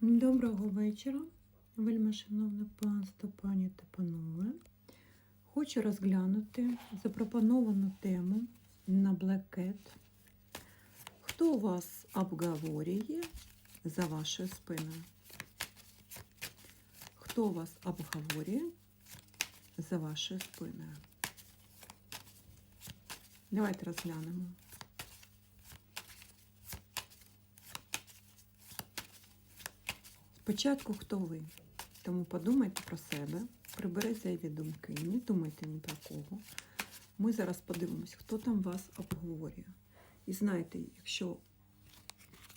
Доброго вечора, вельми шановне панство, пані та панове. Хочу розглянути запропоновану тему на Black Cat. Хто вас обговорює за вашою спиною? Хто вас обговорює за вашою спиною? Давайте розглянемо. Спочатку хто ви? Тому подумайте про себе, приберіть зайві думки, не думайте ні про кого. Ми зараз подивимось, хто там вас обговорює. І знаєте, якщо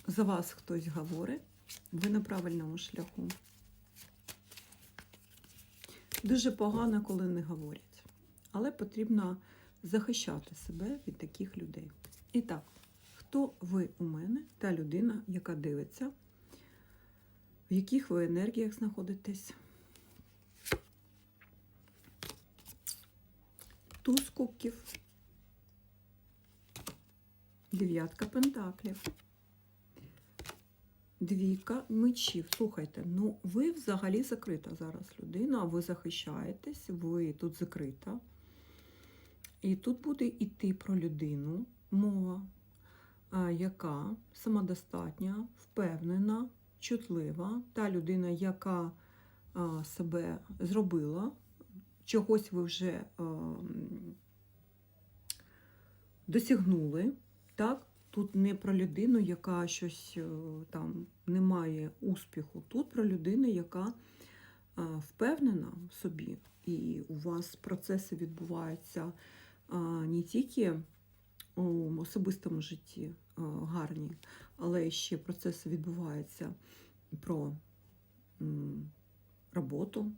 за вас хтось говорить, ви на правильному шляху. Дуже погано, коли не говорять, але потрібно захищати себе від таких людей. І так, хто ви у мене, та людина, яка дивиться? В яких ви енергіях знаходитесь. Туз кубків, дев'ятка пентаклів, двійка мечів. Слухайте, ну ви взагалі закрита зараз людина, ви захищаєтесь, ви тут закрита. І тут буде йти про людину мова, яка самодостатня, впевнена чутлива, та людина, яка а, себе зробила, чогось ви вже а, досягнули. Так? Тут не про людину, яка щось там не має успіху. Тут про людину, яка впевнена в собі, і у вас процеси відбуваються не тільки у особистому житті гарні, але ще процеси відбуваються про роботу,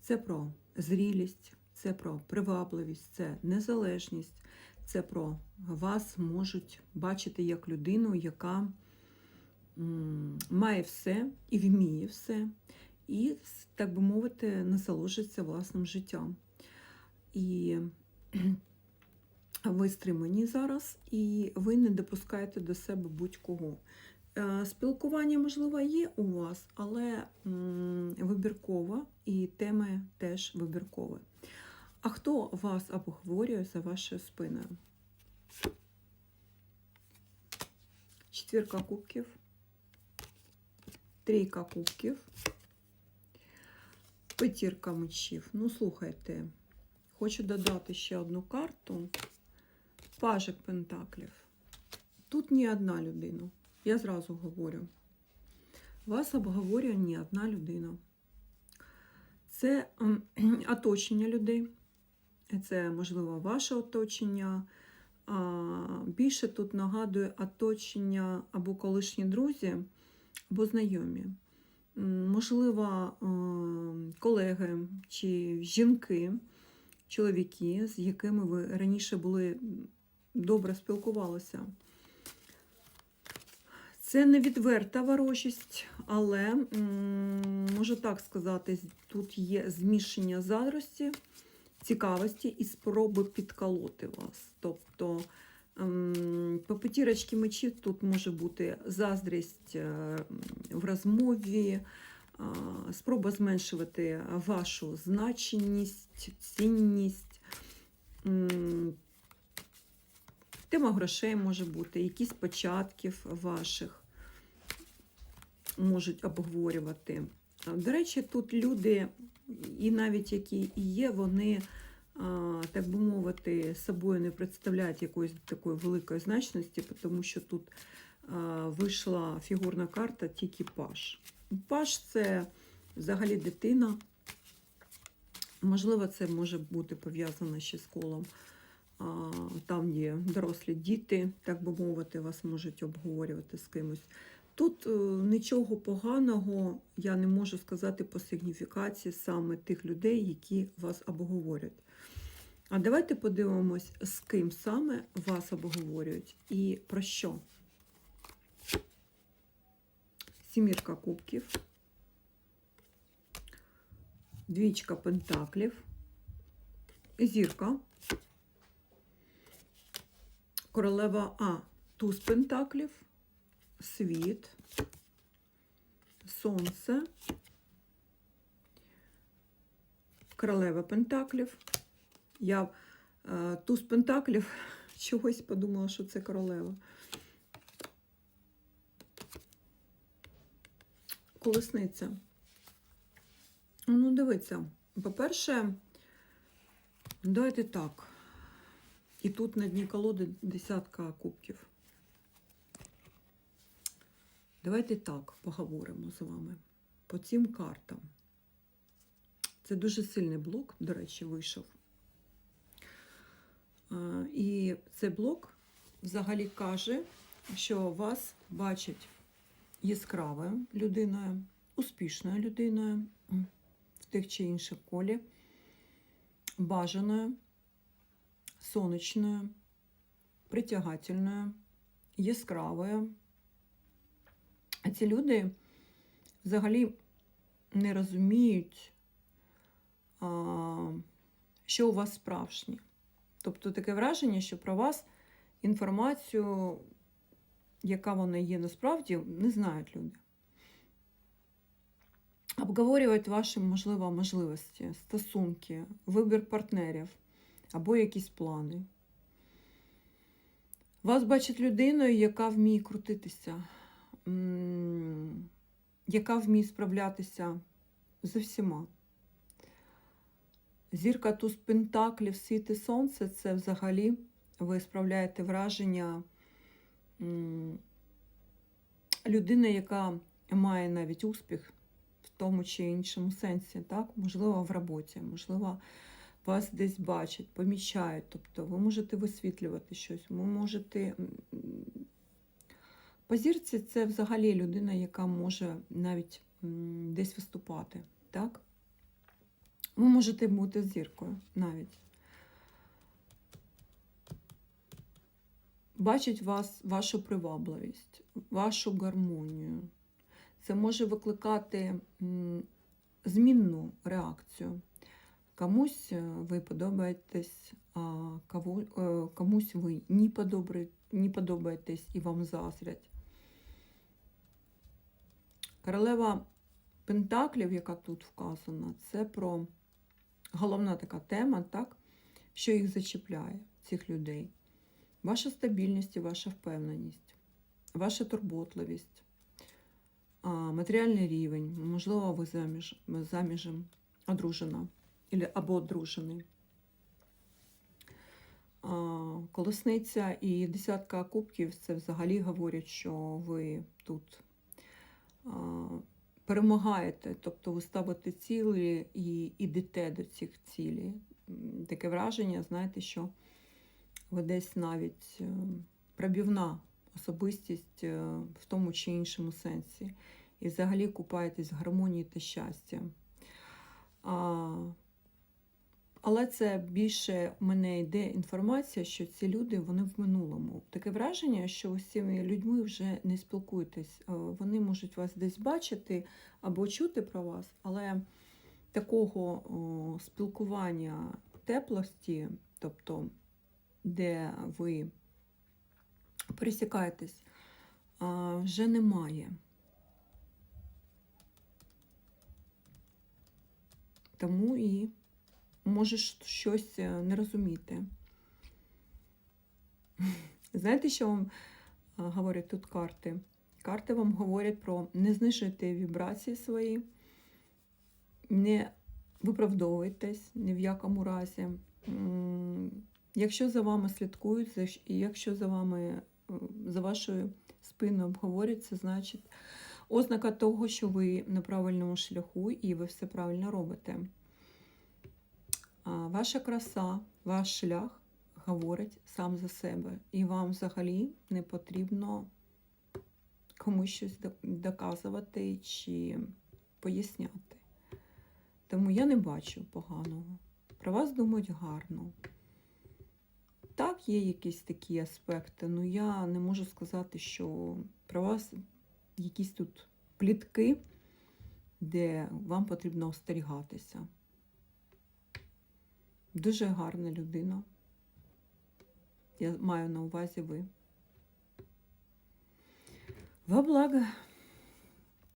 це про зрілість, це про привабливість, це незалежність, це про вас можуть бачити як людину, яка має все і вміє все, і, так би мовити, насолоджується власним життям. І ви стримані зараз, і ви не допускаєте до себе будь-кого. Е, спілкування, можливо, є у вас, але вибірково, і теми теж вибіркові. А хто вас обговорює за вашою спиною? Четвірка кубків, трійка кубків, п'ятірка мечів. Ну, слухайте, хочу додати ще одну карту. Пажик Пентаклів. Тут ні одна людина. Я зразу говорю. Вас обговорює ні одна людина. Це оточення людей. Це, можливо, ваше оточення. Більше тут нагадує оточення або колишні друзі, або знайомі. Можливо, колеги чи жінки, чоловіки, з якими ви раніше були добре спілкувалися. Це не відверта ворожість, але, можу так сказати, тут є змішання заздрості, цікавості і спроби підколоти вас. Тобто по п'ятірочці мечів тут може бути заздрість е, в розмові, спроба зменшувати вашу значеність, цінність. Тема грошей може бути, якісь початків ваших можуть обговорювати. До речі, тут люди, і навіть які і є, вони, так би мовити, собою не представляють якоїсь такої великої значності, тому що тут вийшла фігурна карта тільки паш. Паш це взагалі дитина. Можливо, це може бути пов'язано ще з колом там є дорослі діти, так би мовити, вас можуть обговорювати з кимось. Тут е, нічого поганого я не можу сказати по сигніфікації саме тих людей, які вас обговорюють. А давайте подивимось, з ким саме вас обговорюють і про що. Сімірка кубків, двічка пентаклів, зірка. Королева А. Туз Пентаклів, світ, сонце, королева пентаклів. Я е, туз пентаклів чогось подумала, що це королева. Колесниця. Ну, дивіться, по-перше, давайте так. І тут на дні колоди десятка кубків. Давайте так поговоримо з вами по цим картам. Це дуже сильний блок, до речі, вийшов. І цей блок взагалі каже, що вас бачать яскравою людиною, успішною людиною в тих чи інших колі, бажаною, сонячною, притягательною, яскравою. А ці люди взагалі не розуміють, що у вас справжнє. Тобто таке враження, що про вас інформацію, яка вона є насправді, не знають люди. Обговорювати ваші, можливо, можливості, стосунки, вибір партнерів або якісь плани. Вас бачить людиною, яка вміє крутитися, яка вміє справлятися з всіма. Зірка туз пентаклів, світ і сонце це взагалі ви справляєте враження людини, яка має навіть успіх в тому чи іншому сенсі, так? можливо, в роботі, можливо, вас десь бачать, помічають. Тобто ви можете висвітлювати щось, ви можете. По зірці це взагалі людина, яка може навіть десь виступати. Так? Ви можете бути зіркою навіть. Бачить вас, вашу привабливість, вашу гармонію. Це може викликати змінну реакцію. Комусь е, ви подобаєтесь, а е, комусь ви не, подобаєтесь і вам заздрять. Королева Пентаклів, яка тут вказана, це про головна така тема, так, що їх зачіпляє, цих людей. Ваша стабільність і ваша впевненість, ваша турботливість, матеріальний рівень, можливо, ви заміж, заміжем одружена або одружений. Колесниця і десятка кубків це взагалі говорять, що ви тут перемагаєте, тобто ви ставите цілі і йдете до цих цілей. Таке враження, знаєте, що ви десь навіть е, пробівна особистість е, в тому чи іншому сенсі. І взагалі купаєтесь в гармонії та щастя. Але це більше мене йде інформація, що ці люди вони в минулому. Таке враження, що з цими людьми вже не спілкуєтесь. Е, Вони можуть вас десь бачити або чути про вас, але такого спілкування теплості, тобто де ви пересікаєтесь, вже немає. Тому і можеш щось е, не розуміти. Знаєте, що вам говорять тут карти? Карти вам говорять про не знижуйте вібрації свої, не виправдовуйтесь ні в якому разі. Якщо за вами слідкують, і якщо за вами е, за вашою спиною обговорюють, це значить ознака того, що ви на правильному шляху і ви все правильно робите. Ваша краса, ваш шлях говорить сам за себе. І вам взагалі не потрібно комусь щось доказувати чи поясняти. Тому я не бачу поганого. Про вас думають гарно. Так, є якісь такі аспекти, але я не можу сказати, що про вас якісь тут плітки, де вам потрібно остерігатися. Дуже гарна людина. Я маю на увазі ви. Во благо.